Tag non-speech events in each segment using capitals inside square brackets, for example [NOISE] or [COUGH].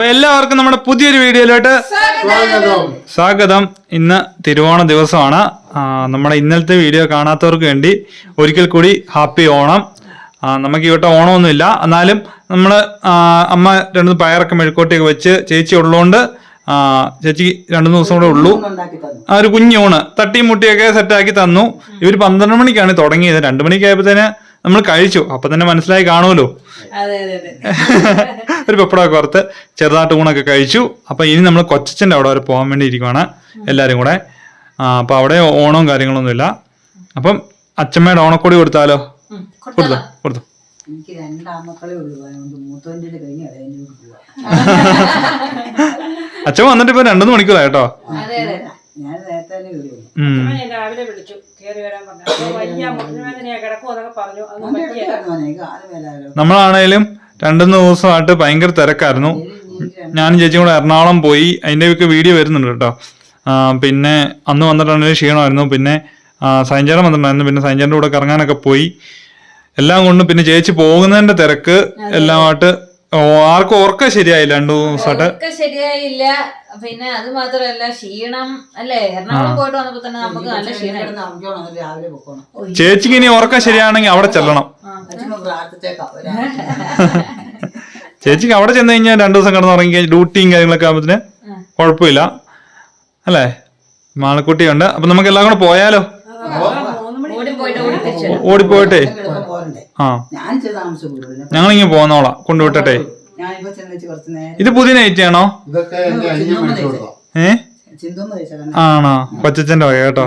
അപ്പൊ എല്ലാവർക്കും നമ്മുടെ പുതിയൊരു വീഡിയോയിലോട്ട് സ്വാഗതം. ഇന്ന് തിരുവോണ ദിവസമാണ്. നമ്മുടെ ഇന്നലത്തെ വീഡിയോ കാണാത്തവർക്ക് വേണ്ടി ഒരിക്കൽ കൂടി ഹാപ്പി ഓണം. നമുക്ക് ഇവിടെ ഓണമൊന്നുമില്ല. എന്നാലും നമ്മൾ അമ്മ രണ്ടു പയറൊക്കെ മെഴുക്കോട്ടിയൊക്കെ വെച്ച് ചേച്ചി ഉള്ളതുകൊണ്ട് ചേച്ചി രണ്ടു ദിവസം കൂടെ ഉള്ളൂ. ആ ഒരു കുഞ്ഞൂണ് തട്ടിയും മുട്ടിയൊക്കെ സെറ്റാക്കി തന്നു. ഇവർ പന്ത്രണ്ട് മണിക്കാണ് തുടങ്ങിയത്. രണ്ടു മണിക്കായപ്പോഴത്തേന് നമ്മൾ കഴിച്ചു. അപ്പൊ തന്നെ മനസ്സിലായി കാണുമല്ലോ. അതെ അതെ അതെ. [LAUGHS] ഒരു പപ്പടമൊക്കെ ഓർത്ത് ചെറുതായിട്ട് ഊണൊക്കെ കഴിച്ചു. അപ്പൊ ഇനി നമ്മൾ കൊച്ചച്ഛന്റെ അവിടെ വരെ പോകാൻ വേണ്ടി ഇരിക്കുവാണ് എല്ലാരും കൂടെ. ആ അപ്പൊ അവിടെ ഓണവും കാര്യങ്ങളൊന്നും ഇല്ല അപ്പം അച്ഛമ്മയുടെ ഓണക്കോടി കൊടുത്താലോ? കൊടുത്തോ കൊടുത്തു. എനിക്ക് രണ്ടാമക്കളെ ഉള്ളൂ. അതുകൊണ്ട് മൂത്തോന്റെ കഴിഞ്ഞ് ഇളയന്റെ പോവാ. അച്ഛൻ വന്നിട്ട് ഇപ്പൊ രണ്ടു മണിക്കൂറായി കേട്ടോ. ഞാൻ നേരത്തെ തന്നെ. ഞാൻ രാവിലെ വിളിച്ചു. കയറി വരാൻ പറഞ്ഞു. മുട്ടുവേദനയാ പറഞ്ഞു. അതൊന്നും പറ്റിയല്ല. നമ്മളാണേലും രണ്ടു മൂന്ന് ദിവസമായിട്ട് ഭയങ്കര തിരക്കായിരുന്നു. ഞാനും ചേച്ചിയും കൂടെ എറണാകുളം പോയി. അതിന്റെ ഒക്കെ വീഡിയോ വരുന്നുണ്ട് കേട്ടോ. ആ, പിന്നെ അന്ന് വന്നിട്ടുണ്ടെങ്കിൽ ക്ഷീണമായിരുന്നു. പിന്നെ സൈഞ്ചേരം വന്നിട്ടുണ്ടായിരുന്നു. പിന്നെ സൈഞ്ചേരന്റെ കൂടെ കറങ്ങാനൊക്കെ പോയി. എല്ലാം കൊണ്ടും പിന്നെ ചേച്ചി പോകുന്നതിന്റെ തിരക്ക് എല്ലാമായിട്ട് ഓ, ആർക്കും ഓർക്ക ശരിയായില്ല രണ്ടു ദിവസമായിട്ട്. ഒക്കെ ശരിയായില്ല. പിന്നെ അത് മാത്രല്ല ക്ഷീണം അല്ലേ? എറണാകുളം പോയിട്ട് വന്നപ്പോ തന്നെ നമുക്ക് നല്ല ക്ഷീണം കിടന്ന് രാവിലെ പൊക്കണം. ചേച്ചിക്ക് ഇനി ഉറക്ക ശരിയാണെങ്കിൽ അവിടെ ചെല്ലണം. അച്ഛനും പ്രാർത്ഥിച്ചേക്കാം ഒരാ [LAUGHS] ചേച്ചിക്ക് അവിടെ ചെന്ന് കഴിഞ്ഞാൽ രണ്ടു ദിവസം കിടന്ന് ഉറങ്ങി കഴിഞ്ഞാൽ ഡ്യൂട്ടിയും കാര്യങ്ങളൊക്കെ ആകുമ്പത്തിന് കുഴപ്പമില്ല. അല്ലേ? മാളക്കുട്ടിയുണ്ട്. അപ്പൊ നമുക്ക് എല്ലാം കൂടെ പോയാലോ ഓടി പോയിട്ട് ഓടി തിരിച്ചു ഓ- ഓടിപ്പോയിട്ടേ? ആ. താമസം പോന്നോളാം കൊണ്ടുവിട്ടെ ഇത് പുതിയ നൈറ്റ് ആണോ? ഏ? ആണോ? കൊച്ചച്ഛന്റെ വക കേട്ടോ.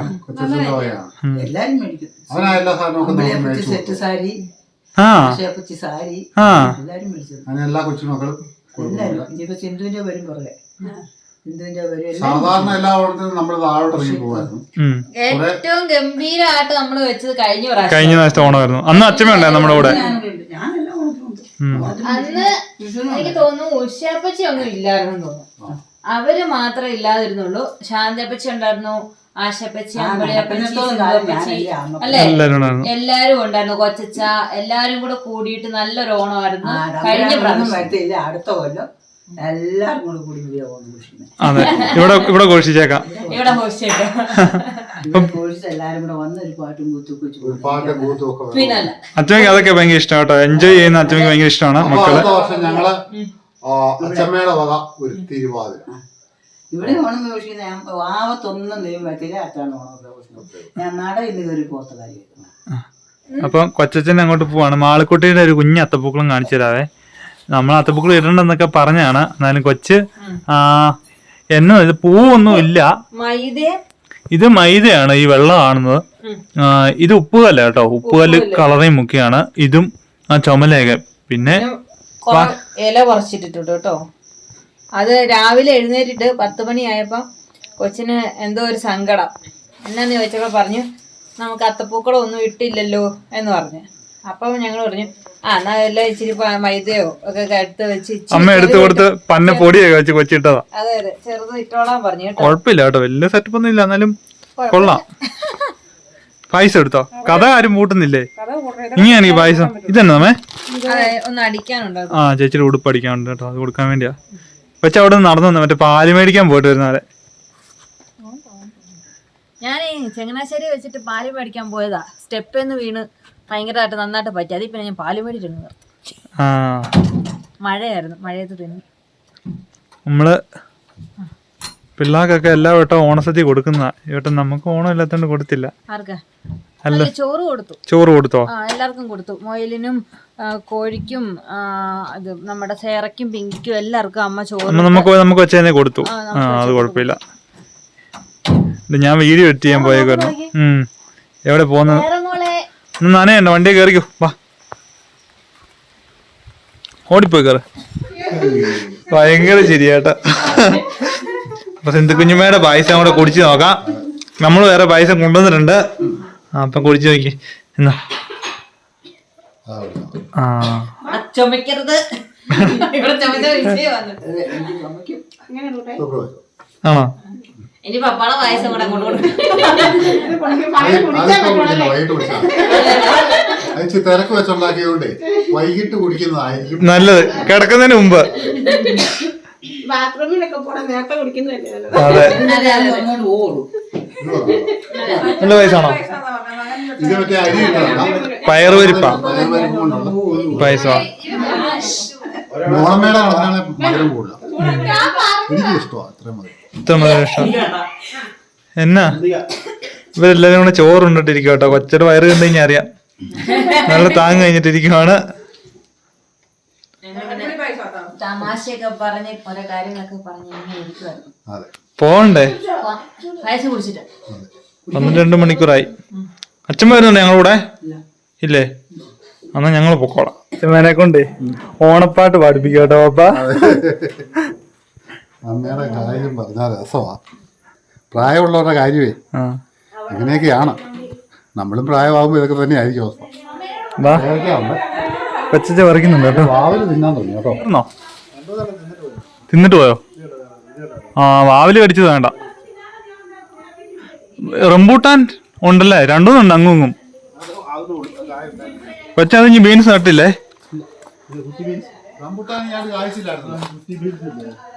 ആ. ആ. എല്ലാ കൊച്ചുമക്കളും. എല്ലാരും. വരും പുറകെ. സാധാരണ എല്ലാ ഓണത്തിനും നമ്മൾ താഴോട്ട് ഇറങ്ങി പോകായിരുന്നു ഉം. ഏറ്റവും ഗംഭീരമായിട്ട് നമ്മൾ വെച്ചത് കഴിഞ്ഞ പ്രാവശ്യം. കഴിഞ്ഞ പ്രാവശ്യത്തെ ഓണമായിരുന്നു. അന്ന് അച്ഛമ്മ ഉണ്ടായിരുന്നു നമ്മുടെ കൂടെ. അന്ന് എനിക്ക് തോന്നുന്നു ഉഷാപ്പച്ചി ഒന്നും ഇല്ലായിരുന്നു തോന്നുന്നു. അവർ മാത്രമേ ഇല്ലാതിരുന്നുള്ളൂ. ശാന്തപ്പച്ചി ഉണ്ടായിരുന്നു ആശപ്പച്ചി അമ്പളിയപ്പച്ചി. അല്ലേ? എല്ലാരും ഉണ്ടായിരുന്നു. കൊച്ചച്ച എല്ലാരും കൂടെ കൂടിയിട്ട് നല്ലൊരു ഓണമായിരുന്നു കഴിഞ്ഞ പ്രാവശ്യം. അടുത്ത കൊല്ലം കൂടെ കൂടി ഓണം അതെ. ഇവിടെ ഇവിടെ ഘോഷിച്ചേക്കാം. ഇവിടെ ഇവിടെ എല്ലാവരും കൂടെ വന്ന് ഒരു പാട്ടും കൂത്തൊക്കെ. പിന്നല്ല അച്ഛമ്മക്ക് അതൊക്കെ ഭയങ്കര ഇഷ്ടം കേട്ടോ. എൻജോയ് ചെയ്യുന്ന അച്ഛമ്മക്ക് ഭയങ്കര ഇഷ്ടമാണ് അപ്പൊ മക്കൾ. അടുത്ത വർഷം ഞങ്ങൾ ആ, അച്ഛമ്മയുടെ വക ഒരു തിരുവാതിര. ഇവിടെ ഓണം ഘോഷിക്കുന്ന ഞാൻ ആവത്തൊന്നും ദൈവം വരത്തില്ല. അടുത്താണ് ഓണം ഘോഷിക്കുന്നത്. ഞാൻ നട ഇന്ന് കയറി പോത്ത കാര്യം. അപ്പം കൊച്ചച്ഛൻ അങ്ങോട്ട് പോവാണ്. മാളിക്കുട്ടിയുടെ ഒരു കുഞ്ഞ് അത്തപ്പൂക്കളം കാണിച്ചു തരാവേ. നമ്മൾ അത്തപ്പൂക്കൾ ഇടണ്ടെന്നൊക്കെ പറഞ്ഞാണ്. എന്നാലും കൊച്ച് ആ എന്നോ ഇത് പൂവൊന്നും ഇല്ല. ഇത് മൈദയാണ് ഈ വെള്ളം കാണുന്നത് ഇത് ഉപ്പുകല്ല കേട്ടോ. ഉപ്പുകല്ല് കളറേ മുക്കിയാണ് ഇതും ആ ചുമലേഖ പിന്നെ ഇല പറിച്ചിട്ടിട്ടുണ്ട് കേട്ടോ. അത് രാവിലെ എഴുന്നേറ്റിട്ട് പത്ത് മണിയായപ്പോ കൊച്ചിന് എന്തോ ഒരു സങ്കടം. എന്നാന്ന് ചോദിച്ചപ്പോ പറഞ്ഞു നമുക്ക് അത്തപ്പൂക്കളൊന്നും ഇട്ടില്ലല്ലോ എന്ന് പറഞ്ഞു. അപ്പം ഞങ്ങൾ പറഞ്ഞു ആ എന്നാ എല്ലാം ഇച്ചിരി മൈദയോ ഒക്കെ എടുത്ത് വെച്ച് അമ്മ എടുത്തു കൊടുത്ത് പന്ന പൊടിയൊക്കെ വെച്ച് കൊച്ചിട്ടതാ. അതെ അതെ ചെറുത് ഇട്ടോളാൻ പറഞ്ഞു കേട്ടോ. കുഴപ്പമില്ല കേട്ടോ വലിയ സെറ്റപ്പ് ഒന്നും ഇല്ല എന്നാലും കൊള്ളാം. പായസം എടുത്തോ? കഥ ആരും കൂട്ടുന്നില്ലേ ഇങ്ങനെയാണ് ഈ പായസം. ഇതന്നെ നമ്മേ അതെ ഒന്ന് അടിക്കാനുണ്ടോ ആ ചേച്ചി ഉടുപ്പ് അടിക്കാനുണ്ട് കേട്ടോ അത് കൊടുക്കാൻ വേണ്ടിയാ. പക്ഷെ അവിടെ നിന്ന് നടന്നു മറ്റേ പാൽ മേടിക്കാൻ പോയിട്ട് വരുന്നാലെ ഞാൻ ചങ്ങനാശ്ശേരി വെച്ചിട്ട് പാൽ മേടിക്കാൻ പോയതാ. സ്റ്റെപ്പ് എന്ന് വീണ് ഭയങ്കരമായിട്ട് നന്നായിട്ട് പറ്റി. അതിൽ പിന്നെ ഞാൻ പാൽ മേടിച്ചിട്ടുണ്ട് മഴയായിരുന്നു. മഴയത്ത് തന്നെ നമ്മൾ പിള്ളേർക്കൊക്കെ എല്ലാ വട്ടം ഓണസദ്യ കൊടുക്കുന്ന ഇവട്ടം നമുക്ക് ഓണം ഇല്ലാത്തോണ്ട് കൊടുത്തില്ല. അല്ല. ചോറ് കൊടുത്തു. ചോറ് കൊടുത്തോ? എല്ലാവർക്കും കൊടുത്തു. മൊയിലിനും കോഴിക്കും അത് നമ്മുടെ സേറയ്ക്കും പിങ്കിക്കും എല്ലാവർക്കും അമ്മ ചോറ് നമുക്ക് നമുക്ക് വെച്ചതന്നെ കൊടുത്തു. അത് കുഴപ്പമില്ല. ഇത് ഞാൻ വീഡിയോ എഡിറ്റ് ചെയ്യാൻ പോയേക്കായിരുന്നു എവിടെ പോകുന്നത്? വേറെ എന്റെ വണ്ടിയെ വണ്ടി കയറിക്കോ വാ. ഓടിപ്പോയി കയറ ഭയങ്കര ശരിയാട്ടാ അപ്പൊ സിന്ധു കുഞ്ഞുമ്മയുടെ പായസം കൂടെ കുടിച്ചു നോക്കാം. നമ്മൾ വേറെ പായസം കൊണ്ടുവന്നിട്ടുണ്ട്. ആ അപ്പം കുടിച്ചു നോക്കി. എന്നാ? ആ, ചുമക്കരുത് ഇവിടെ ചുമച്ച വിഷയമാണ്. ആണോ? ഇനി പപ്പാളെ പായസം കൂടെ അങ്ങോട്ട് കൊടുക്കും. തിരക്ക് വെച്ചുണ്ടാക്കിയതുകൊണ്ടേ വൈകിട്ട് കുടിക്കുന്നതായിരിക്കും നല്ലത്. കിടക്കുന്നതിന് മുമ്പ്. ബാത്റൂമിലൊക്കെ പോണം നേരത്തെ കുടിക്കുന്നതല്ലേ ഇട്ടതാണോ? പയറുപരിപ്പാ പൈസ മോളമ്മയുടെ മധുരം കൂടുതലാണ് എനിക്ക് ഇഷ്ടമാണ് അത്രയും മതി. ഇത്ര മതി ഇഷ്ടം എന്നാ? ഇവരെല്ലാരും കൂടെ ചോറുണ്ടിട്ടിരിക്കും കേട്ടോ കൊച്ചയുടെ വയറ് കണ്ടു കഴിഞ്ഞാൽ അറിയാം. നല്ല താങ് കഴിഞ്ഞിട്ടിരിക്കുവാണ്. തമാശയൊക്കെ പറഞ്ഞ് ഓരോ കാര്യങ്ങളൊക്കെ പറഞ്ഞ് ഇങ്ങനെ ഇരിക്കുവായിരുന്നു. അതെ. പോണ്ടേ വയസ്സ് കുടിച്ചിട്ട്. പന്ത്രണ്ട് രണ്ട് മണിക്കൂറായി. അച്ഛൻ വരുന്നുണ്ട് ഞങ്ങളുടെ? കൂടെ ഇല്ലേ? എന്നാ ഞങ്ങൾ പൊക്കോളാം. അച്ഛന്മാരെ കൊണ്ട് ഓണപ്പാട്ട് പാടിപ്പിക്കട്ടോ കേട്ടോ പപ്പ അമ്മയുടെ കാര്യം പറഞ്ഞാൽ രസമാ. പ്രായമുള്ളവരുടെ കാര്യമേ. ആ. ഇങ്ങനെയൊക്കെയാണ്. നമ്മളും പ്രായമാകുമ്പോൾ ഇതൊക്കെ തന്നെ ആയിരിക്കും അവസ്ഥ പറിക്കുന്നുണ്ട് കേട്ടോ. തിന്നാൻ തുടങ്ങി കേട്ടോ. തിന്നിട്ട് പോയോ? ആ വാവിൽ കടിച്ചത് വേണ്ട. റംബൂട്ടാൻ ഉണ്ടല്ലേ? രണ്ടും ഉണ്ട് അങ്ങും ഇങ്ങും. കൊച്ച അത് ഇനി ബീൻസ് നട്ടില്ലേ? റംബുട്ടാൻ ഞാൻ കാഴ്ചയില്ലായിരുന്നു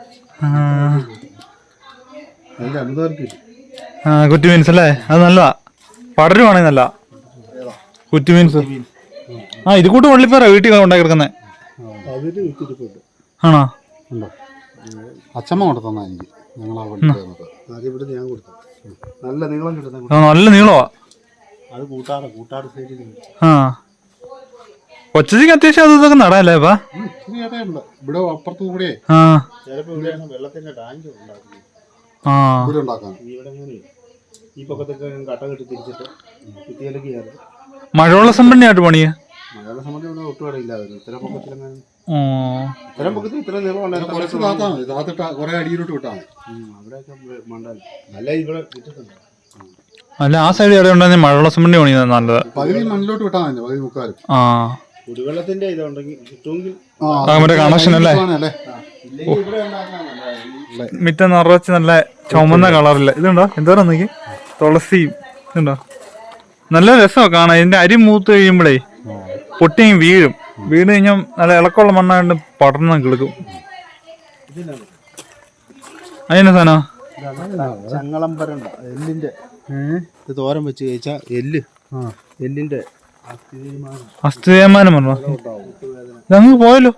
കുറ്റി മീൻസ് അല്ലേ? അത് നല്ലതാ. പടരുവാണെങ്കിൽ നല്ല കുറ്റി മീൻസ് ആ ഇത് കൂട്ട് വള്ളിപ്പേറ വീട്ടിൽ ഉണ്ടാക്കി കിടക്കുന്നത് ആണോ? അച്ഛമ്മ കൊണ്ട് തന്നാ എനിക്ക് നല്ല നീളം കിട്ടുന്ന നല്ല നീളമാ അത് കൂട്ടാറ് കൂട്ടാറ് സൈഡിൽ ആ. കൊച്ചിക്ക് അത്യാവശ്യം അത് ഇതൊക്കെ നടാല്ലേ ഇവിടെ അപ്പുറത്ത് കൂടെ ആ. ചിലപ്പോൾ ഇവിടെയാണ് വെള്ളത്തിന്റെ ടാങ്ക് ഉണ്ടാക്കുന്നത്. ആ. ഇവിടെ ഉണ്ടാക്കാൻ ഇവിടെ ഈ പക്കത്തൊക്കെ കട്ട കെട്ടി തിരിച്ചിട്ട് കുത്തിയിലേക്ക് മഴവെള്ള സംഭരണിയായിട്ട് പണിയാ? മലയാള സംബന്ധം ഇവിടെ ഒട്ടും അവിടെ ഇല്ലായിരുന്നു ഇത്തരം പൊക്കത്തിലെങ്ങനെ ഓ. ഇത്തരം പൊക്കത്തിൽ ഇത്ര നീളം താത്തിട്ട കുറെ അടിയിലോട്ട് മതി. അവിടെയൊക്കെ നല്ല ഇവിടെ അല്ല ആ സൈഡ് എവിടെ ഉണ്ടെങ്കിൽ മഴവെള്ള സംഭരണി പണിയാ നല്ലത്. പകുതി മണ്ണിലോട്ട് വിട്ടാൽ മതി പകുതി മുക്കാലും. ആ. കുടിവെള്ളത്തിന്റെ ഇതുണ്ടെങ്കിൽ കിട്ടുമെങ്കിൽ ആ, മറ്റേ കണക്ഷൻ അല്ലേ? അല്ലേ ഇല്ലെങ്കിൽ ഇവിടെ ഉണ്ടാക്കാൻ. മിറ്റം നിറച്ച് നല്ല ചുമന്ന കളറില്ല ഇതുണ്ടോ? എന്തോരം നോക്കി തുളസിയും ഇതുണ്ടോ? നല്ല രസമാണ് കാണാൻ. ഇതിന്റെ അരി മൂത്ത് കഴിയുമ്പോഴേ പൊട്ടിയും വീഴും. വീണ് കഴിഞ്ഞാൽ നല്ല ഇളക്കമുള്ള മണ്ണായിട്ട് പടർന്ന് കിളുക്കും. അതിന്റെ സാധനം? ചങ്ങളമ്പരണ്ട എല്ലിന്റെ. ഇത് തോരൻ വെച്ച് കഴിച്ചാൽ എല്ല്. എല്ലിന്റെ അസ്ഥിതേമാനം പറഞ്ഞോ ഞങ്ങൾ പോയല്ലോ.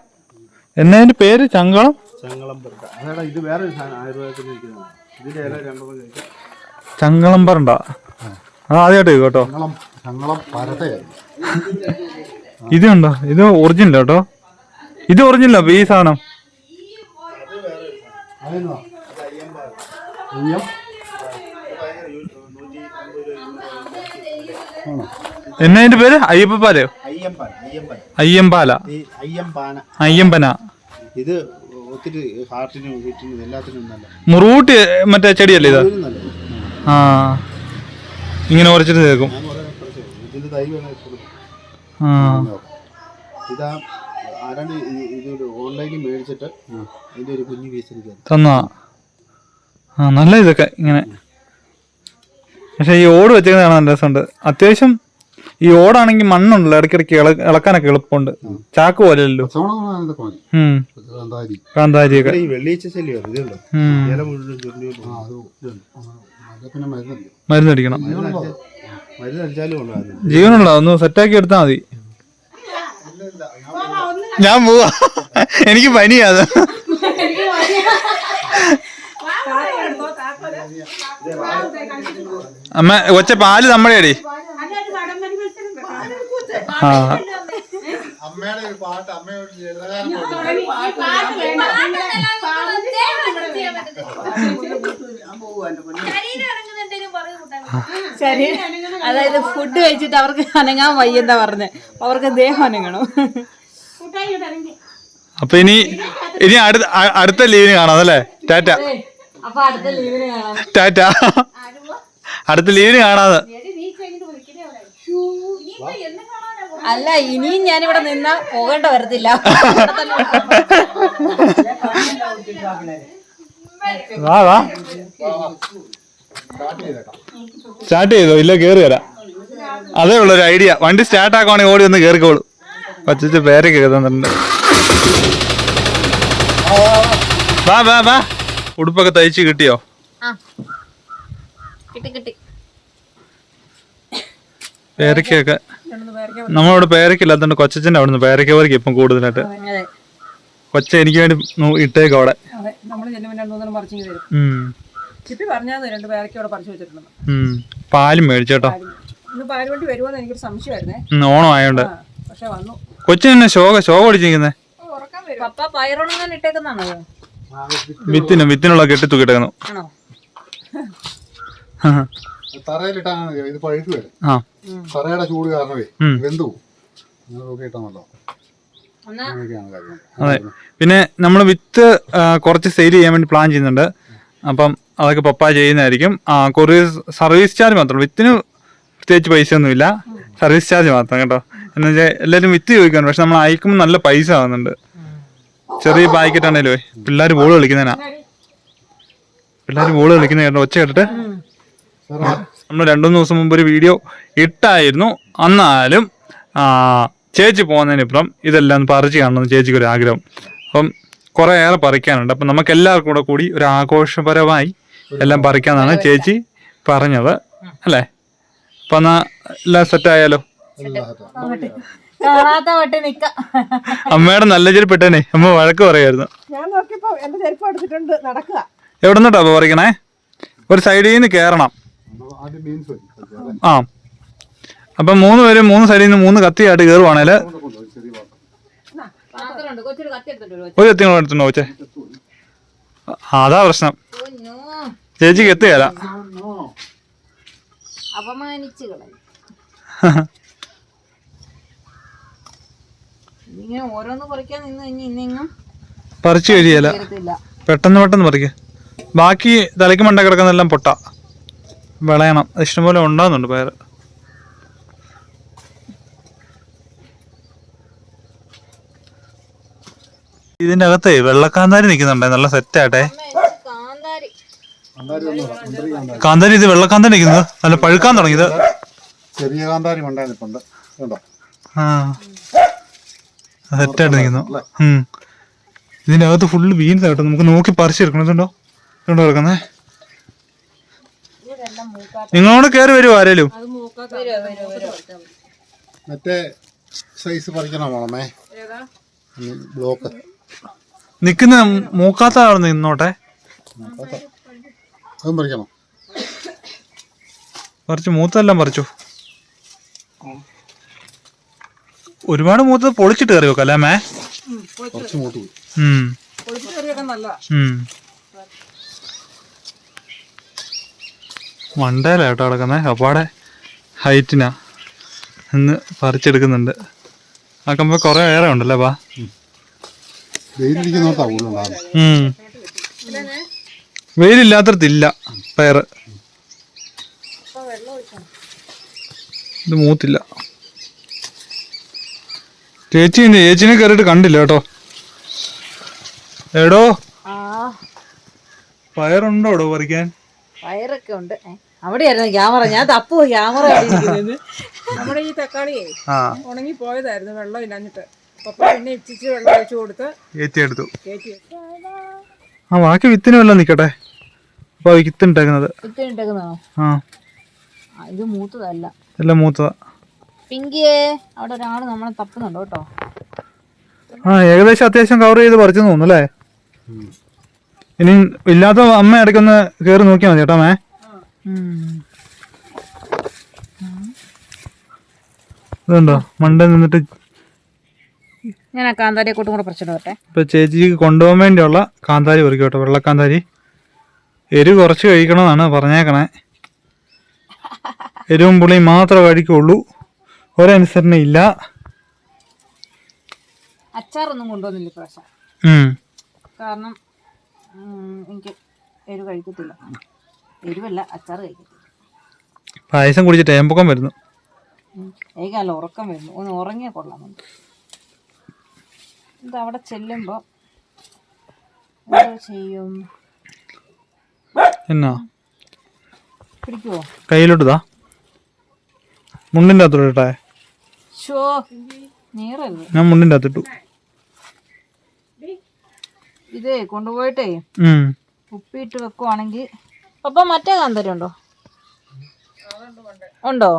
എന്നാ അതിന്റെ പേര്? ചങ്കളം ചങ്കളം പറണ്ട ആ ആദ്യമായിട്ട് കേട്ടോ. ഇതുണ്ടോ ഇത് ഒറിജിനൽ കേട്ടോ. ഇത് ഒറിജിനലോ ഈ സാധനം? ആണോ? എന്നാ അതിന്റെ പേര്? അയ്യപ്പാലയോ അയ്യമ്പാല. അയ്യമ്പാന. ഇത് ഒത്തിരി ഹാർട്ടിനും വീട്ടിനും എല്ലാത്തിനും നല്ല. മുറൂട്ടി മറ്റേ ചെടിയല്ലേ ഇത്? ആ. ഇങ്ങനെ ഉറച്ചിട്ട് തേക്കും. ഞാൻ കുറെ പഠിച്ചു ഇതിന്റെ തൈ വേണം കൊടുക്കും. ആ. ഇതാ ആരാണ് ഈ- ഇത് ഓൺലൈനിൽ മേടിച്ചിട്ട് അതിന്റെ ഒരു കുഞ്ഞു പീസ് എനിക്ക് തന്നു. ആ നല്ല ഇതൊക്കെ ഇങ്ങനെ. പക്ഷെ ഈ ഓട് വെച്ചേക്കുന്ന കാണാൻ നല്ല രസമുണ്ട്. അത്യാവശ്യം ഈ ഓടാണെങ്കിൽ മണ്ണുണ്ടല്ലോ ഇടയ്ക്കിടയ്ക്ക് ഇള ഇളക്കാനൊക്കെ എളുപ്പമുണ്ട്. ചാക്ക് പോലെയല്ലോ കാന്താരിയൊക്കെ മരുന്നടിക്കണം. ജീവനുള്ള ഒന്ന് സെറ്റാക്കി എടുത്താൽ മതി. ഞാൻ പോവാ. എനിക്ക് പനിയാത് അമ്മ ഒച്ച പാൽ നമ്മുടെ ആ അമ്മയുടെ ഒരു പാട്ട് അമ്മയോട് ഈ പാട്ട് വേണ്ട. ശരി അതായത് ഫുഡ് കഴിച്ചിട്ട് അവർക്ക് അനങ്ങാൻ വയ്യെന്നാ പറഞ്ഞേ. അവർക്ക് ദേഹം അനങ്ങണം. അപ്പൊ ഇനി ഇനി അടുത്ത അടുത്ത ലീവിന് കാണാം അതല്ലേ? ടാറ്റ. അപ്പൊ അടുത്ത ലീവിന് കാണാം ടാറ്റ അടുത്ത ലീവിന് കാണാതെ അല്ല ഇനിയും ഞാനിവിടെ നിന്നാ പോകേണ്ട വരത്തില്ല. വാ വാ. സ്റ്റാർട്ട് ചെയ്തോ? ഇല്ല കേറി വരാം. അതേ ഉള്ളൊരു ഐഡിയ. വണ്ടി സ്റ്റാർട്ട് ആക്കുവാണെങ്കിൽ ഓടി ഒന്ന് കേറിക്കോളൂ. പച്ചിച്ച് പേരൊക്കെ എഴുതുന്നുണ്ട് വാ വാ വാ. ഉടുപ്പൊക്കെ തയ്ച്ച് കിട്ടിയോ? ആ. കിട്ടി കിട്ടി. പേരയ്ക്കൊക്കെ നമ്മളിവിടെ പേരയ്ക്കില്ലാത്തതുകൊണ്ട് കൊച്ചച്ഛന്റെ അവിടെ നിന്ന് പേരക്ക പോലെ ഇപ്പം കൂടുതലായിട്ട്. കൊച്ച എനിക്ക് വേണ്ടി ഇട്ടേക്ക് അവിടെ. പേരൊക്കെ. പാലും മേടിച്ചോട്ടോ ഓണം ആയോണ്ട്. കൊച്ചിന് ശോക ശോക ഓടിച്ചിരിക്കുന്നേ വിത്തിനും വിത്തിനുള്ള കെട്ടി തൂക്കിട്ടേക്കുന്നു തറയിലിട്ടാണ് ഇത് പഴുക്ക് വരും. തറയുടെ ചൂട് കാരണമേ വെന്തു പോകും അതെ. പിന്നെ നമ്മൾ വിത്ത് കുറച്ച് സെയിൽ ചെയ്യാൻ വേണ്ടി പ്ലാൻ ചെയ്യുന്നുണ്ട്. അപ്പം അതൊക്കെ പപ്പ ചെയ്യുന്നതായിരിക്കും. കൊറിയർ സർവീസ് ചാർജ് മാത്രം. വിത്തിന് പ്രത്യേകിച്ച് പൈസ ഒന്നുമില്ല സർവീസ് ചാർജ് മാത്രം കേട്ടോ. എന്ന് വെച്ചാൽ എല്ലാവരും വിത്ത് ചോദിക്കാണ് പക്ഷെ നമ്മൾ അയക്കുമ്പോൾ നല്ല പൈസ ആവുന്നുണ്ട്. ചെറിയ പാക്കറ്റ് ആണേലോ പിള്ളേർ ബോൾ കളിക്കുന്നതിനാ പിള്ളേർ ബോൾ കളിക്കുന്ന കേട്ടോ. ഒച്ച കേട്ടിട്ട്. നമ്മൾ രണ്ടു മൂന്ന് ദിവസം മുമ്പ് ഒരു വീഡിയോ ഇട്ടായിരുന്നു. എന്നാലും ചേച്ചി പോകുന്നതിനിപ്പുറം ഇതെല്ലാം പറിച്ച് കാണണമെന്ന് ചേച്ചിക്ക് ഒരു ആഗ്രഹം. അപ്പം കുറേ ഏറെ പറിക്കാനുണ്ട്. അപ്പം നമുക്ക് എല്ലാവർക്കും കൂടെ കൂടി ഒരു ആഘോഷപരമായി എല്ലാം പറിക്കാന്നാണ് ചേച്ചി പറഞ്ഞത്. അല്ലേ? അപ്പം എന്നാ എല്ലാം സെറ്റ് ആയാലോ കാണാത്ത വട്ടി നിക്ക. അമ്മയുടെ നല്ല ചെരുപ്പിട്ടേനെ അമ്മ വഴക്ക് പറയായിരുന്നു. എവിടെ നിന്നിട്ടാ പറിക്കണേ? ഒരു സൈഡിൽ നിന്ന് കയറണം ആ. അപ്പം മൂന്ന് പേരും മൂന്ന് സൈഡിൽ നിന്ന് മൂന്ന് കത്തിയായിട്ട് കയറുവാണേൽ. ഒരു കത്തി കൂടെ എടുത്തുണ്ടോ കൊച്ചേ? അതാ പ്രശ്നം. ചേച്ചിക്ക് എത്തുകയല്ല അപമാനിച്ചു കളഞ്ഞു. ഇങ്ങനെ ഓരോന്ന് പറിക്കാൻ നിന്ന് കഴിഞ്ഞ് ഇന്നെങ്ങും പറിച്ചു കഴിയല പെട്ടെന്ന് പെട്ടെന്ന് പറിക്കുക ബാക്കി തലയ്ക്ക് മണ്ട കിടക്കുന്നെല്ലാം പൊട്ട. വിളയണം. അത് ഇഷ്ടംപോലെ ഉണ്ടാകുന്നുണ്ട് പയർ ഇതിന്റെ അകത്തേ വെള്ളക്കാന്താരി നിൽക്കുന്നുണ്ടേ. നല്ല സെറ്റാട്ടെ കാന്താരി ഇത് വെള്ളക്കാന്താരി നിൽക്കുന്നത്? നല്ല പഴുക്കാൻ തുടങ്ങിയത്. ചെറിയ കാന്താരി ആ. സെറ്റായിട്ട് നിൽക്കുന്നു. ഇതിന്റെ അകത്ത് ഫുള്ള് ബീൻസ് ആയിട്ട് നമുക്ക് നോക്കി പറിച്ചെടുക്കണം. ഇതുണ്ടോ? ഇതുണ്ടോ കിടക്കുന്നേ നിങ്ങളോട് കയറി വരും ആരേലും. മറ്റേ സൈസ് പറിക്കണോ ബ്ലോക്ക് നിക്കുന്ന മൂക്കാത്ത ആണോ നിന്നോട്ടെ. അതും പറിക്കണം? പറിച്ചു മൂത്തെല്ലാം പറിച്ചു. ഒരുപാട് മൂത്ത് പൊളിച്ചിട്ട് കയറി വെക്കാം അല്ലേ മേ കുറച്ച് മൂത്ത് ഉം. പൊളിച്ചു കിടക്കുന്നത് അപ്പാടെ ഹൈറ്റിനാ. ഇന്ന് പറിച്ചെടുക്കുന്നുണ്ട്. ആ കമ്പ കുറെ ഏറെ ഉണ്ടല്ലേ ബാ. വെയിലില്ലാത്തടത്തില്ല. പയറ് ഇത് മൂത്തില്ല. ചേച്ചി ചേച്ചിനെ കയറിയിട്ട് കണ്ടില്ല കേട്ടോ. എടോ. ആ. പയറുണ്ടോ എടോ പറിക്കാൻ? പയറൊക്കെ ഉണ്ട്. ഏ, അവിടെയായിരുന്നു ക്യാമറ. ഞാൻ തപ്പു ക്യാമറ നമ്മുടെ ഈ തക്കാളി ആ. ഉണങ്ങി പോയതായിരുന്നു വെള്ളം ഇല്ലാഞ്ഞിട്ട്. പപ്പ പിന്നെ ഇച്ചിച്ച് വെള്ളം ഒഴിച്ചു കൊടുത്ത് കയറ്റിയെടുത്തു ആ ബാക്കി വിത്തിന് വെള്ളം നിക്കട്ടെ? അപ്പൊ വിത്ത് ഉണ്ടാക്കുന്നത് ആ. ആ, ഇത് മൂത്തതല്ല. എല്ലാം മൂത്തതാ. പിങ്കിയേ അവിടെ ഒരാൾ നമ്മളെ തപ്പുന്നുണ്ട് കേട്ടോ. ആ ഏകദേശം അത്യാവശ്യം കവർ ചെയ്ത് പറിച്ചു തോന്നുന്നു അല്ലേ? ഇനി ഇല്ലാത്ത അമ്മ ഇടയ്ക്കൊന്ന് കയറി നോക്കിയാൽ മതി കേട്ടോ മേ ഇതുണ്ടോ? മണ്ട നിന്നിട്ട് ഞാൻ ആ കാന്താരിയെ കൂട്ടും കൂടെ പറിച്ചിട്ട് വരട്ടെ. ഇപ്പൊ ചേച്ചിക്ക് കൊണ്ടുപോകാൻ വേണ്ടിയുള്ള കാന്താരി പറിക്കും കേട്ടോ വെള്ളക്കാന്താരി എരി കുറച്ച് കഴിക്കണമെന്നാണ് പറഞ്ഞേക്കണേ. എരിവും പുളിയും മാത്രമേ കഴിക്കുള്ളൂ. ഒരനുസരണ ഇല്ല. അച്ചാറൊന്നും കൊണ്ടുവന്നില്ല ഇപ്രാവശ്യം. കാരണം എനിക്ക് എരിവ് കഴിക്കത്തില്ല. എരിവല്ല അച്ചാർ കഴിക്കത്തില്ല. പായസം കുടിച്ചിട്ട് ഏമ്പക്കം വരുന്നു. ഏകാല ഉറക്കം വരുന്നു. ഒന്ന് ഉറങ്ങിയാൽ കൊള്ളാം ഇത് അവിടെ ചെല്ലുമ്പോൾ എന്തോ ചെയ്യും? എന്നാ? പിടിക്കുവോ? കയ്യിലോട്ടുതാ മുണ്ടിന്റെ മുണ്ടിന്റെ അകത്തോട്ട് ഇട്ടേ. ഷോ നീറരുത്. ഞാൻ മുണ്ടിന്റെ അകത്തിട്ടു. ഇതേ കൊണ്ടുപോയിട്ടേ. ഉം. ഉപ്പിട്ട് വെക്കുവാണെങ്കിൽ പപ്പ മറ്റേ കാന്തരി ഉണ്ടോ? ഉണ്ടോ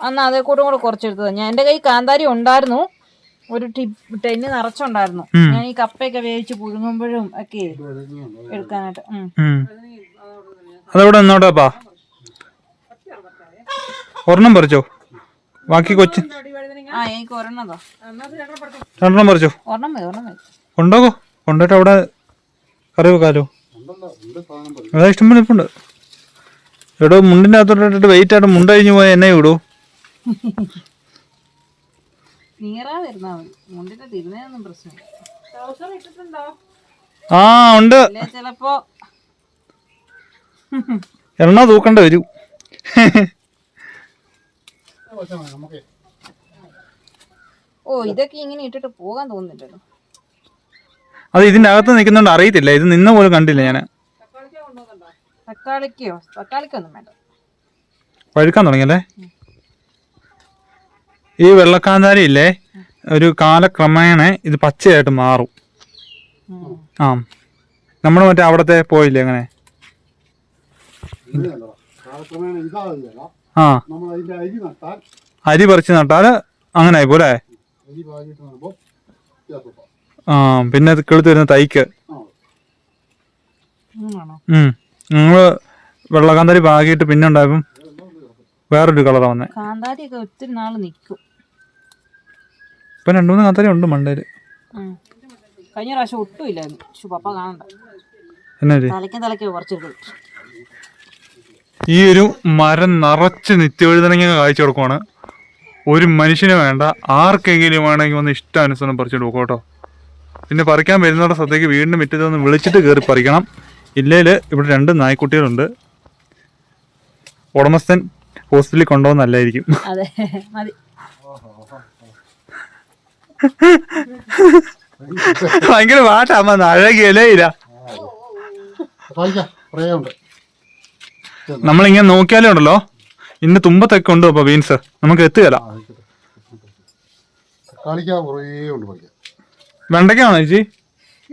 അന്ന് അതേ കൂടെ കൂടെ കുറച്ചെടുത്തത്. ഞാൻ എന്റെ കൈ കാന്താരി ഉണ്ടായിരുന്നു. ഒരു ടിപ്പ് ടെന്ന് നിറച്ചുണ്ടായിരുന്നു. ഞാൻ ഈ കപ്പയൊക്കെ വേവിച്ച് പുഴുങ്ങുമ്പോഴും ഒക്കെ എടുക്കാനായിട്ട്. അതവിടെ നിന്നോട്ടാപ്പാ ഒരെണ്ണം പറിച്ചോ. ബാക്കി കൊച്ചു. ആ എനിക്ക് ഒരെണ്ണതാ രണ്ടെണ്ണം പറിച്ചോ. ഒരെണ്ണം മതി ഒരെണ്ണം മതി. അവിടെ കറി വെക്കാലോ. അതാ ഇഷ്ടം പോലെ ഇപ്പുണ്ട് എടോ മുണ്ടിന്റെ അകത്തോട്ടിട്ട് വെയിറ്റ് ആയിട്ട് മുണ്ട് കഴിഞ്ഞു പോയാൽ എന്നെ വിടൂ. നീറാതിരുന്നാ മതി. മുണ്ടിന്റെ പ്രശ്നമില്ല. ട്രൗസർ ഇട്ടിട്ടുണ്ടോ? ആ ഉണ്ട്. ചിലപ്പോ? എണ്ണ തൂക്കണ്ട വരും. ഓ ഇതൊക്കെ ഇങ്ങനെ ഇട്ടിട്ട് പോകാൻ തോന്നുന്നില്ലല്ലോ. അത് ഇതിന്റെ അകത്ത് നിൽക്കുന്നുണ്ട് അറിയത്തില്ല. ഇത് നിന്ന പോലും കണ്ടില്ല ഞാൻ തക്കാളിക്കോ തക്കാളിക്കൊന്നും വേണ്ട. പഴുക്കാൻ തുടങ്ങിയല്ലേ? ഈ വെള്ളക്കാന്താരി ഇല്ലേ? ഒരു കാലക്രമേണ ഇത് പച്ചയായിട്ട് മാറും. ആ. നമ്മൾ മറ്റേ അവിടത്തെ പോയില്ലേ അങ്ങനെ? ആ. അരി പറിച്ച് നട്ടാൽ അങ്ങനെ ആയിപ്പോലെ ആ പിന്നെ കിളുത്ത് വരുന്ന തൈക്ക്. നിങ്ങൾ വെള്ളക്കാന്താരി പാകിയിട്ട് പിന്നെ ഉണ്ടാകും വേറൊരു കളറാ വന്നേ. കാന്താരിയൊക്കെ ഒത്തിരി നാൾ നിക്കും. ഇപ്പൊ രണ്ടു മൂന്ന് കാന്താരി ഉണ്ട് മണ്ടേൽ. കഴിഞ്ഞ പ്രാവശ്യം ഒട്ടും ഇല്ലായിരുന്നു. പക്ഷെ പപ്പ കാണണ്ട? തലയ്ക്കും തലയ്ക്കും ഈ ഒരു മരം നിറച്ച് നിത്യവഴുതനങ്ങ കാഴ്ച കൊടുക്കുവാണ്. ഒരു മനുഷ്യന് വേണ്ട. ആർക്കെങ്കിലും വേണമെങ്കിൽ ഒന്ന് ഇഷ്ടാനുസരണം പറിച്ചിട്ട് പോകും കേട്ടോ. പിന്നെ പറിക്കാൻ വരുന്നവരുടെ ശ്രദ്ധയ്ക്ക് വീണ്ടും മുറ്റത്ത് ഒന്ന് വിളിച്ചിട്ട് കയറി പറിക്കണം. ഇല്ലേൽ ഇവിടെ രണ്ട് നായ്ക്കുട്ടികളുണ്ട്. ഉടമസ്ഥൻ ഹോസ്പിറ്റലിൽ കൊണ്ടുപോകുന്നല്ലായിരിക്കും അതെ മതി. ഭയങ്കര പാട്ടാ അഴകിയല്ലേ ഇല്ല നമ്മളിങ്ങനെ നോക്കിയാലേ ഉണ്ടല്ലോ. ഇന്ന് തുമ്പത്തൊക്കെ ഉണ്ട് അപ്പൊ ബീൻസ്. നമുക്ക് എത്തുകയല്ല തക്കാളിക്ക കുറേ ഉണ്ട് കഴിക്കാം വെണ്ടയ്ക്കാണോ ചേച്ചി?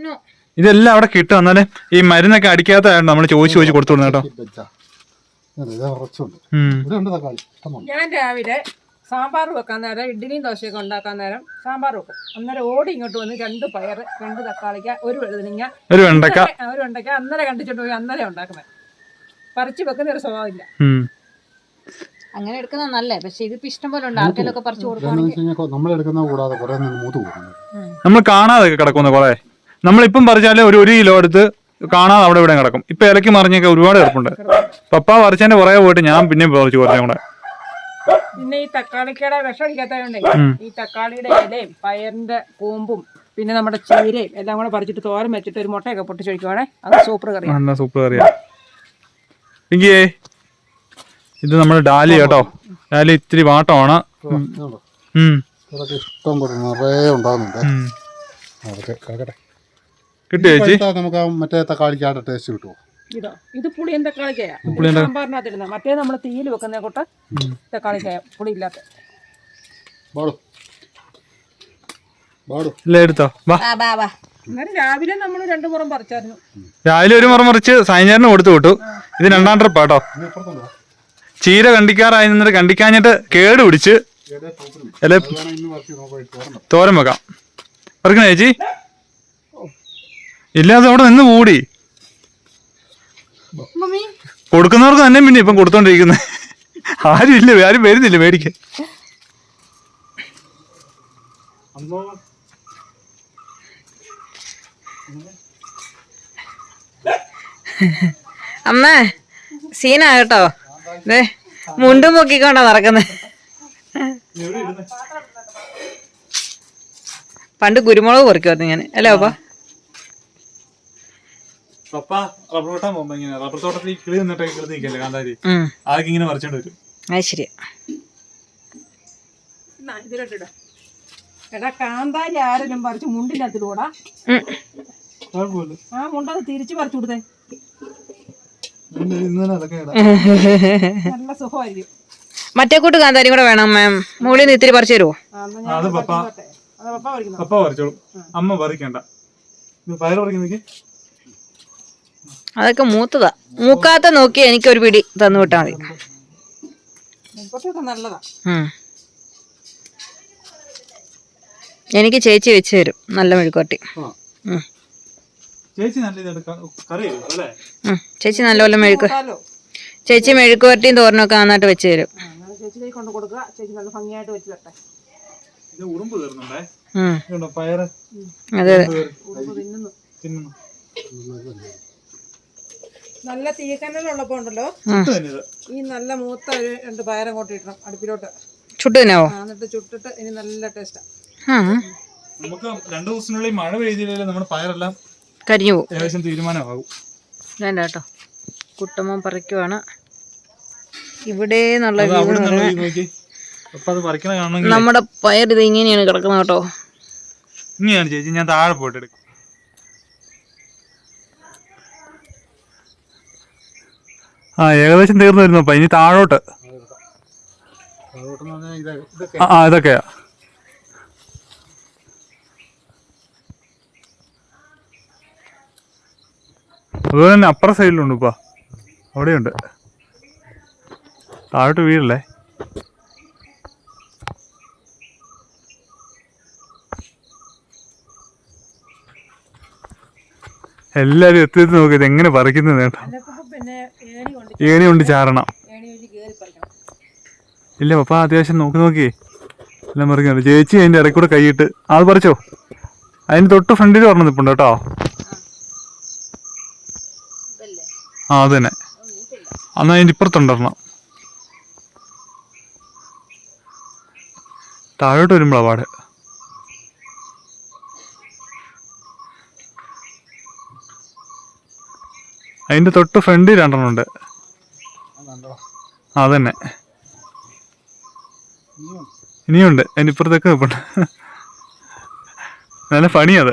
നോ. ഇതെല്ലാം അവിടെ കിട്ടും. എന്നാലേ ഈ മരുന്നൊക്കെ അടിക്കാത്തതായിരുന്നു നമ്മൾ ചോദിച്ചു ചോദിച്ചു കൊടുത്തു കേട്ടോ. ഞാൻ രാവിലെ സാമ്പാർ വെക്കാൻ നേരം ഇഡ്ഡലിയും ദോശയൊക്കെ ഉണ്ടാക്കാൻ നേരം സാമ്പാർ വെക്കും. അന്നേരം ഓടി ഇങ്ങോട്ട് വന്ന് രണ്ട് പയർ രണ്ട് തക്കാളിക്ക ഒരു വെളുതണിങ്ങ ഒരു വെണ്ടക്ക ഒരു വെണ്ടക്ക അന്നേരം കണ്ടിച്ചിട്ട് പോയി അന്നേരം ഉണ്ടാക്കുന്നത്. പറിച്ചു വെക്കുന്ന ഒരു സ്വഭാവമില്ല. അങ്ങനെ എടുക്കുന്ന നല്ലേ? പക്ഷെ ഇതിപ്പോ ഇഷ്ടം പോലെ ഉണ്ട്. ആർക്കെങ്കിലും പറിച്ചു കൊടുക്കുവാണെങ്കിൽ നമ്മൾ എടുക്കുന്ന കൂടാതെ കുറേ നിന്ന് മൂത്ത് പോകുന്നു നമ്മൾ കാണാതെ കിടക്കുന്ന കുറെ. നമ്മളിപ്പം പറിച്ചാലേ ഒരു ഒരു കിലോ എടുത്ത് കാണാതെ അവിടെ ഇവിടെ കിടക്കും. ഇപ്പൊ ഇലക്ക് മറിഞ്ഞൊക്കെ ഒരുപാട് കിടപ്പുണ്ട്. പപ്പ പറിച്ചതിന്റെ പുറകെ പോയിട്ട് ഞാൻ പിന്നെ പറിച്ചു കുറച്ചും കൂടെ. പിന്നെ ഈ തക്കാളിക്കയുടെ വിഷം അടിക്കാത്തതുകൊണ്ടേ. ഈ തക്കാളിയുടെ ഇലയും പയറിന്റെ കൂമ്പും പിന്നെ നമ്മുടെ ചീരയും എല്ലാം കൂടെ പറിച്ചിട്ട് തോരം വെച്ചിട്ട് ഒരു മുട്ടയൊക്കെ പൊട്ടിച്ചൊഴിക്കുവാണേ. അത് സൂപ്പർ കറിയാണ് സൂപ്പർ കറിയാ. ഇത് നമ്മുടെ ഡാലി കേട്ടോ. ഡാലി ഇത്തിരി വാട്ടമാണ്. ഇഷ്ടം പോലെ. നിറയെ ഉണ്ടാകുന്നുണ്ട്. അതൊക്കെ കേൾക്കട്ടെ കിട്ടിയോ ചേച്ചി? നമുക്ക് ആ മറ്റേ തക്കാളിക്കാരുടെ ടേസ്റ്റ് കിട്ടുമോ ഇതോ. ഇത് പുളിയൻ തക്കാളിക്കയാ. സാമ്പാറിനകത്തിടുന്ന മറ്റേ നമ്മൾ തീയിൽ വെക്കുന്ന കൂട്ട തക്കാളിക്കയ പുളി ഇല്ലാത്ത രാവിലെ നമ്മൾ രണ്ടു മുറം പറിച്ചായിരുന്നു. രാവിലെ ഒരു മുറം മറിച്ച് സൈഞ്ചാറിന് കൊടുത്തു വിട്ടു. ഇത് രണ്ടാം ട്രിപ്പാട്ടോ ചീര കണ്ടിക്കാറായി നിന്നിട്ട് കണ്ടിക്കാഞ്ഞിട്ട് കേട് പിടിച്ച് അല്ലെ തോരൻ വെക്കാം. ഓർക്കണേ ചേച്ചി? ഇല്ലാതെ അവിടെ നിന്ന് കൂടി കൊടുക്കുന്നവർക്ക് തന്നെ പിന്നെ ഇപ്പം കൊടുത്തോണ്ടിരിക്കുന്നത് ആരും ഇല്ല ആരും വരുന്നില്ല മേടിക്ക അമ്മ സീനാ കേട്ടോ. മുണ്ടും പൊക്കിക്കൊണ്ടാ നടക്കുന്നത് പണ്ട് കുരുമുളക് പൊറിക്കുമായിരുന്നു ഞാൻ അല്ലേ പപ്പ? പപ്പ റബ്ബർ വെട്ടാൻ പോകുമ്പോ ഇങ്ങനെ റബ്ബർ തോട്ടത്തിൽ കിളി നിന്നിട്ട് കിളി നിൽക്കല്ലേ കാന്താരി? ഉം. അതൊക്കെ ഇങ്ങനെ പറിച്ചോണ്ട് വരും. അത് ശരിയാ. എന്നാ, ഇതിലോട്ടിടാം എടാ കാന്താരി ആരെങ്കിലും പറിച്ച് മുണ്ടിനകത്തിലൂടാ ഉം. കുഴപ്പമില്ല ആ മുണ്ടത് തിരിച്ചു പറിച്ചു കൊടുത്തേ ഇന്ന് തന്നെ അതൊക്കെ ഇടാം നല്ല സുഖമായിരിക്കും. മറ്റേ കൂട്ട് കാന്താരി കൂടെ വേണം മാം മുകളിൽ നിന്ന് ഇത്തിരി പറിച്ചു തരുമോ അത് പപ്പ. പപ്പ പറിച്ചോളും. അമ്മ പറിക്കണ്ട. പയർ പറിക്കുന്നേക്ക് അതൊക്കെ മൂത്തതാ. മൂക്കാത്ത നോക്കി എനിക്ക് ഒരു പിടി തന്നു വിട്ടാ മതി. നല്ലതാ. എനിക്ക് ചേച്ചി വെച്ച് തരും. നല്ല മെഴുക്കോട്ടി ഉം. ചേച്ചി നല്ല കറി അല്ലേ? ചേച്ചി നല്ലപോലെ മെഴുക്ക് വരട്ടിയും തോരനൊക്കെ നന്നായിട്ട് വെച്ച് തരും. ചേച്ചിയിലേക്ക് കൊണ്ട് കൊടുക്കുക. ചേച്ചി നല്ല ഭംഗിയായിട്ട് വെച്ച് തട്ടെ ഇത് ഉറുമ്പ് കയറുന്നുണ്ടേ? ഉം. ഇതുണ്ടോ? പയറ്? അതെ അതെ. ഉറുമ്പ് തിന്നുന്നു. തിന്നുന്നു. നല്ല തീക്കനലുള്ളപ്പോ ഉണ്ടല്ലോ? ഇത് തന്നെ ഇത്. ഈ നല്ല മൂത്ത ഒരു രണ്ട് പയറും കൂട്ടി ഇടണം അടുപ്പിലോട്ട്. ചുട്ടുതിനാവോ എന്നിട്ട് ചുട്ടിട്ട് ഇനി നല്ല ടേസ്റ്റാ നമുക്ക് രണ്ടു ദിവസത്തിനുള്ളിൽ മഴ പെയ്തില്ലെങ്കിൽ നമ്മുടെ പയറെല്ലാം കരിഞ്ഞു പോകും. ഏകദേശം തീരുമാനമാകും. വേണ്ട കേട്ടോ. കുട്ടമ്മ പറിക്കുവാണ്. ഇവിടെ നല്ല നമ്മുടെ പയർ ഇത് ഇങ്ങനെയാണ് കിടക്കുന്നത് കേട്ടോ. ഇങ്ങനെയാണ് ചേച്ചി ഞാൻ താഴെ പോയിട്ട് എടുക്കും. ആ ഏകദേശം തീർന്നു വരുന്നു. അപ്പൊ ഇനി താഴോട്ട്. ആ ഇതൊക്കെയാ. അതുപോലെ തന്നെ അപ്പുറ സൈഡിലുണ്ട് ഇപ്പൊ അവിടെയുണ്ട്. താഴോട്ട് വീടല്ലേ എല്ലാരും എത്തി എത്തി നോക്കി എങ്ങനെ പറിക്കുന്നത് കേട്ടോ. ഏണി കൊണ്ട് ചാറണം ഇല്ല പപ്പ അത്യാവശ്യം നോക്കി നോക്കിയേ. എല്ലാം പറിക്കുന്നുണ്ട്. ചേച്ചി അതിന്റെ ഇടയ്ക്കൂടെ കൈയിട്ട്. അത് പറിച്ചോ? അതിന് തൊട്ട് ഫ്രണ്ടിൽ പറഞ്ഞു നിൽപ്പുണ്ട് കേട്ടോ. ആ അത് തന്നെ അന്ന് അതിന്റെ ഇപ്പുറത്തുണ്ടരണം താഴോട്ട് വരുമ്പോഴാ പാട്. അതിന്റെ തൊട്ട് ഫ്രണ്ടിൽ രണ്ടെണ്ണം ഉണ്ട്. ആ അതന്നെ. ഇനിയുണ്ട് അതിന്റെ ഇപ്പുറത്തൊക്കെ നിൽപ്പുണ്ട് നല്ല പണിയത്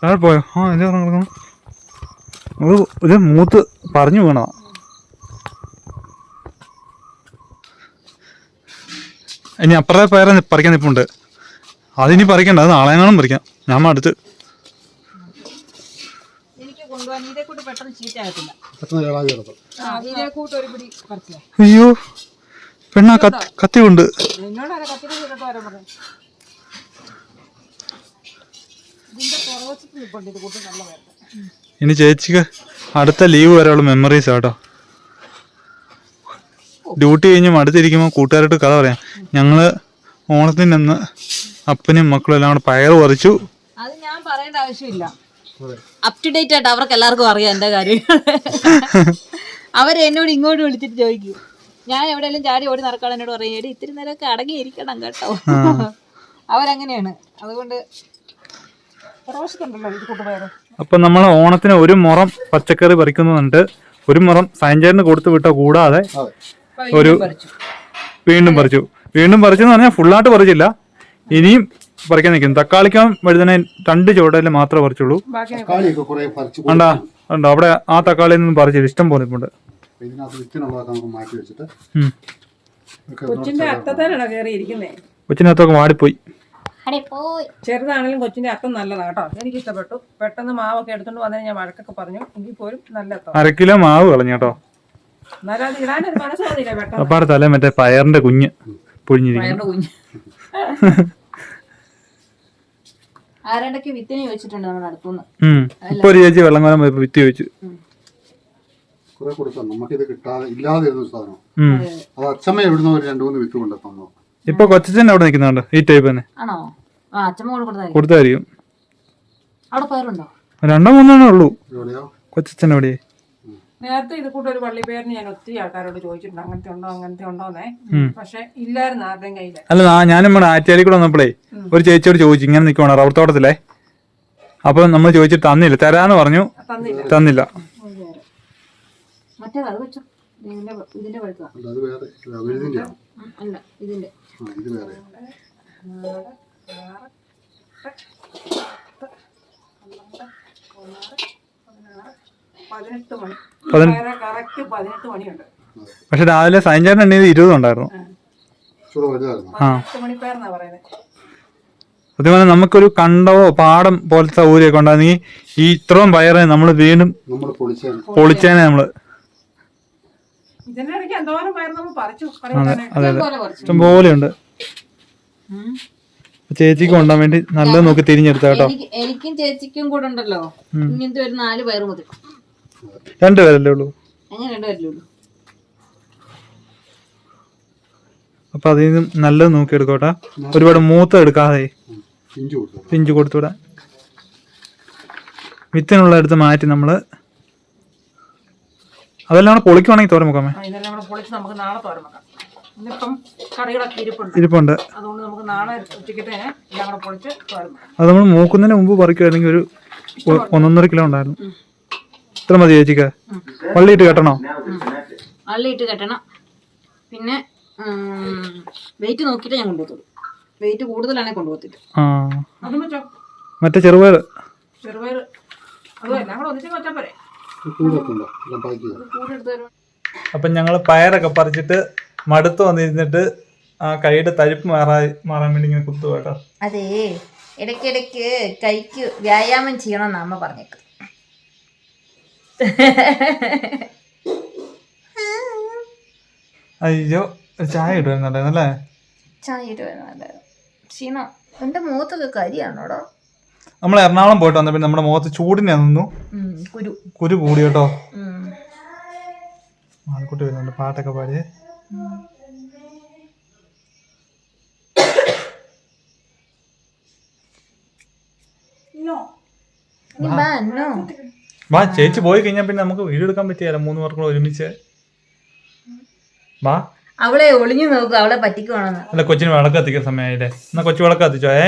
താഴെ പോയോ? ആ ഇല്ല കിടക്കണം അത് ഇത് മൂത്ത് പറഞ്ഞു വീണതാ. ഇനി അപ്പുറത്തെ പേരെ പറിക്കാൻ നിപ്പുണ്ട്. അതിനി പറിക്കണ്ട അത് നാളെ കാണും പറിക്കാം. ഞാൻ അടുത്ത്. ഒരു അയ്യോ പെണ്ണാ കത്തി കത്തി കൊണ്ട് എന്നോട് ആരാ കത്തിരി ചെയ്തിട്ട് ആരാ പറഞ്ഞു ഇതിന്റെ പുറവശത്ത് നിൽപ്പുണ്ട് ഇത് കൂട്ടി നല്ല വേണ്ട ഇനി ചേച്ചിക്ക് അടുത്ത ലീവ് വരെയുള്ള മെമ്മറീസ് കേട്ടോ. ഡ്യൂട്ടി കഴിഞ്ഞ് മടുത്തിരിക്കുമ്പോൾ കൂട്ടുകാരോട്ട് കഥ പറയാം. ഞങ്ങൾ ഓണത്തിന്റെ അന്ന് അപ്പനും മക്കളും എല്ലാം കൂടെ പയർ പറിച്ചു. അത് ഞാൻ പറയേണ്ട ആവശ്യമില്ല. അപ് ടു ഡേറ്റ് ആയിട്ട് അവർക്ക് എല്ലാവർക്കും അറിയാം എന്റെ കാര്യം. അവർ എന്നോട് ഇങ്ങോട്ട് വിളിച്ചിട്ട് ചോദിക്കും. ഞാൻ എവിടെയെങ്കിലും ചാടി ഓടി നടക്കാൻ എന്നോട് പറയും എടി ഇത്തിരി നേരമൊക്കെ അടങ്ങിയിരിക്കണം കേട്ടോ. അവരങ്ങനെയാണ്. അതുകൊണ്ട് അപ്പം നമ്മൾ ഓണത്തിന് ഒരു മുറം പച്ചക്കറി പറിക്കുന്നുണ്ട്. ഒരു മുറം സയൻചേറിന് കൊടുത്തു വിട്ട കൂടാതെ ഒരു വീണ്ടും പറിച്ചു. വീണ്ടും പറിച്ചെന്ന് പറഞ്ഞാൽ ഫുള്ളായിട്ട് പറിച്ചില്ല. ഇനിയും പറിക്കാൻ നിൽക്കുന്നു തക്കാളിക്കാൻ വഴുതന രണ്ട് ചുവടല്ലേ മാത്രമേ പറിച്ചുള്ളൂ. ഉണ്ടാ ഉണ്ടോ കുറെ പറിച്ച് കണ്ടോ? അവിടെ ആ തക്കാളിയിൽ നിന്നും പറിച്ചില്ല. ഇഷ്ടം പോലെ ഇപ്പുണ്ട് ഇതിനകത്ത് വിത്തിനുള്ളതൊക്കെ നമുക്ക് മാറ്റി വെച്ചിട്ട് ഉം. ഒക്കെ ഒന്നുകൂടെ കൊച്ചിന്റെ അത്തൊക്കെ കയറി ചെറുതാണെങ്കിലും കൊച്ചിന്റെ അത്തം നല്ലതാണ് കേട്ടോ. എനിക്ക് ഇഷ്ടപ്പെട്ടു പെട്ടെന്ന് മാവൊക്കെ എടുത്തോണ്ട് വന്നതിന് ഞാൻ വഴക്കൊക്കെ പറഞ്ഞു. എങ്കിൽ പോലും നല്ല അര കിലോ മാവ് കളഞ്ഞു കേട്ടോ. എന്നാലും അത് ഇടാനൊരു മനസ്സ് മതിയില്ല പെട്ടെന്ന്. അപ്പാടെ തല മറ്റേ പയറിന്റെ കുഞ്ഞ് പൊഴിഞ്ഞിരിക്കുന്നു. കുഞ്ഞ്. ആരണ്ടൊക്കെ വിത്തിനെ വെച്ചിട്ടുണ്ട് നമ്മുടെ അടുത്തുനിന്ന്. ഉം. ഇപ്പൊ ഒരു ചേച്ചി വെള്ളം കോലം പോയപ്പോ വിത്തി വെച്ചു കുറെ കൊടുത്തു നമുക്കിത് കിട്ടാതെ ഇല്ലാതിരുന്ന ഒരു സാധനം ഉം. അത്. അച്ഛമ്മ എവിടുന്ന് ഒരു രണ്ടു മൂന്ന് വിത്ത് കൊണ്ട് തന്നു. ഇപ്പൊ കൊച്ചച്ഛൻ അവിടെ നിൽക്കുന്നുണ്ട്. ഈ ടൈപ്പ് തന്നെ ആണോ? ആ അച്ഛമ്മ കൂടെ കൊടുത്തായിരിക്കും കൊടുത്തായിരിക്കും. അവിടെ പയറുണ്ടോ രണ്ടോ മൂന്നെണ്ണേ ഉള്ളൂ. കൊച്ചച്ഛൻ എവിടെ നേരത്തെ ഇത് കൂട്ട് ഒരു പള്ളിപ്പേരിന് ഞാൻ ഒത്തിരി ആൾക്കാരോട് ചോദിച്ചിട്ടുണ്ട്. അങ്ങനത്തെ ഉണ്ടോ അങ്ങനത്തെ ഉണ്ടോന്നേ. പക്ഷെ ഇല്ലായിരുന്നു ആരുടെയും കയ്യിൽ. അല്ല ഞാൻ നമ്മുടെ ആറ്റുകാരി കൂടെ വന്നപ്പോഴേ ഒരു ചേച്ചിയോട് ചോദിച്ചു. ഇങ്ങനെ നിൽക്കുവാണ് റബ്ബർ തോട്ടത്തിലെ. അപ്പൊ നമ്മൾ ചോദിച്ചിട്ട് തന്നില്ല. തരാന്ന് പറഞ്ഞു. തന്നില്ല. തന്നില്ല. മറ്റേത് അത് വെച്ചോ. ഇതിന്റെ ഇതിന്റെ അല്ല അത് വേറെ. വലുതിന്റെ അല്ല ഇതിന്റെ. ഇത് വേറെ. പതിനെട്ട് മണി. പതിനെ- കറക്റ്റ് പതിനെട്ട് മണിയുണ്ട്. പക്ഷെ രാവിലെ സൈൻചാറിന്റെ എണ്ണീത് ഇരുപത് ഉണ്ടായിരുന്നു. അതേപോലെ സത്യം പറഞ്ഞാൽ നമുക്കൊരു കണ്ടവോ പാടം പോലത്തെ സൗകര്യമൊക്കെ ഉണ്ടായിരുന്നെങ്കിൽ ഈ ഇത്രയും പയറ് നമ്മൾ വീണ്ടും പൊളിച്ചേനെ നമ്മൾ. എന്തോരം പയർ നമ്മൾ പറിച്ചു അതെ ഇഷ്ടം ചേച്ചിക്ക് കൊണ്ടാൻ വേണ്ടി നല്ലത് നോക്കി തിരിഞ്ഞെടുത്ത കേട്ടോ. എനിക്ക് എനിക്കും ചേച്ചിക്കും കൂടെ ഉണ്ടല്ലോ. ഇങ്ങനത്തെ ഒരു നാല് പയർ മതി. രണ്ടുപേരല്ലേ ഉള്ളൂ? അങ്ങനെ രണ്ടുപേരല്ലേ ഉള്ളൂ. അപ്പൊ അതിൽ നിന്നും നല്ലത് നോക്കി എടുക്കോട്ടെ. ഒരുപാട് മൂത്ത എടുക്കാതെ പിഞ്ചു കൊടുത്തു. പിഞ്ചു കൊടുത്തൂടെ വിത്തിനുള്ള എടുത്ത് മാറ്റി നമ്മൾ അതെല്ലാം കൂടെ പൊളിക്കുവാണെങ്കിൽ തോരം മുക്കാമേ ആ, ഇതെല്ലാം കൂടെ പൊളിച്ച് നമുക്ക് നാളെ തോരൻ വെക്കാം. ഇന്നിപ്പം കറികളൊക്കെ ഇരിപ്പുണ്ട്. ഇരിപ്പുണ്ട്. അതുകൊണ്ട് നമുക്ക് നാളെ ഉച്ചക്കത്തേന് എല്ലാം കൂടെ പൊളിച്ച് തോരൻ വെക്കാം. അത് നമ്മൾ മൂക്കുന്നതിന് മുമ്പ് പറിക്കുവായിരുന്നെങ്കിൽ ഒരു ഒ- ഒന്നൊന്നര കിലോ ഉണ്ടായിരുന്നു. ഇത്ര മതി ചേച്ചിക്ക്. വള്ളിയിട്ട് കെട്ടണോ? അള്ളിയിട്ട് കെട്ടണം. പിന്നെ വെയിറ്റ് നോക്കിയിട്ട് ഞാൻ കൊണ്ടുപോകത്തുള്ളൂ. വെയിറ്റ് കൂടുതലാണെങ്കിൽ കൊണ്ടുപോകത്തില്ല. ആ. അതും വെച്ചോ. മറ്റേ ചെറുപയർ ചെറുപയർ അതും എല്ലാം കൂടെ ഒന്നിച്ച് വെച്ചാൽ പോരെ. ഞങ്ങൾ അപ്പം ഞങ്ങൾ പയറൊക്കെ പറിച്ചിട്ട് മടുത്ത് വന്നിരുന്നിട്ട് ആ കൈയുടെ തരിപ്പ് മാറാ മാറാൻ വേണ്ടി ഇങ്ങനെ കുത്തു കേട്ടോ. അതേ ഇടയ്ക്കിടയ്ക്ക് കൈക്ക് വ്യായാമം ചെയ്യണം അമ്മ പറഞ്ഞേക്കും. അയ്യോ ചായ ഇടുവായിരുന്നല്ലേ ചായ ഇടുവായിരുന്നു ക്ഷീണം എന്റെ മുഖത്തൊക്കെ കരിയാണോടോ? നമ്മൾ എറണാകുളം പോയിട്ട് വന്നപ്പോൾ നമ്മുടെ മുഖത്ത് ചൂടിനെ നിന്നു. കുരു. കുരു കൂടി കേട്ടോ. ആൾക്കുട്ടി വരുന്നുണ്ട് പാട്ടൊക്കെ പാടിയേ. വാ, ചേച്ചി പോയി കഴിഞ്ഞാ പിന്നെ നമുക്ക് വീട് എടുക്കാൻ പറ്റിയാലോ? മൂന്ന് പേർക്കും ഒരുമിച്ച്. വാ അവളെ ഒളിഞ്ഞു നോക്കുക അവളെ പറ്റിക്കുവാണെന്ന് അല്ല കൊച്ചിന് വിളക്ക് കത്തിക്കുന്ന സമയമായില്ലേ എന്നാ കൊച്ചു വിളക്ക് കത്തിച്ചോ ഏ?